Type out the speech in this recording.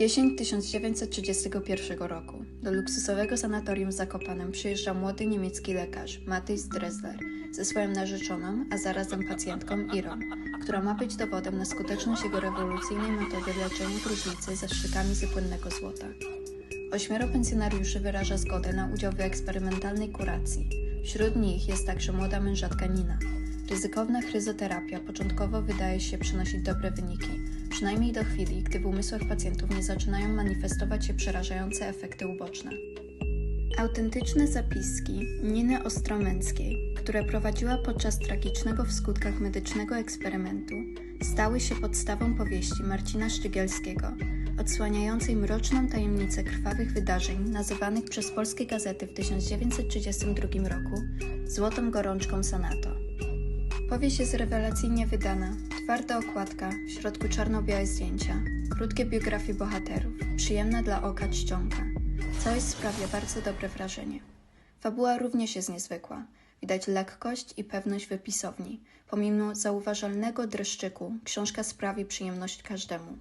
Jesień 1931 roku. Do luksusowego sanatorium w Zakopanem przyjeżdża młody niemiecki lekarz Matthijs Dressler ze swoją narzeczoną, a zarazem pacjentką Irą, która ma być dowodem na skuteczność jego rewolucyjnej metody leczenia gruźlicy zaszczykami z płynnego złota. Ośmioro pensjonariuszy wyraża zgodę na udział w eksperymentalnej kuracji. Wśród nich jest także młoda mężatka Nina. Ryzykowna chryzoterapia początkowo wydaje się przynosić dobre wyniki, przynajmniej do chwili, gdy w umysłach pacjentów nie zaczynają manifestować się przerażające efekty uboczne. Autentyczne zapiski Niny Ostromęckiej, które prowadziła podczas tragicznego w skutkach medycznego eksperymentu, stały się podstawą powieści Marcina Szczygielskiego, odsłaniającej mroczną tajemnicę krwawych wydarzeń nazywanych przez polskie gazety w 1932 roku Złotą Gorączką Sanato. Powieść jest rewelacyjnie wydana, twarda okładka, w środku czarno-białe zdjęcia, krótkie biografie bohaterów, przyjemna dla oka czcionka. Całość sprawia bardzo dobre wrażenie. Fabuła również jest niezwykła. Widać lekkość i pewność wypisowni. Pomimo zauważalnego dreszczyku, książka sprawi przyjemność każdemu.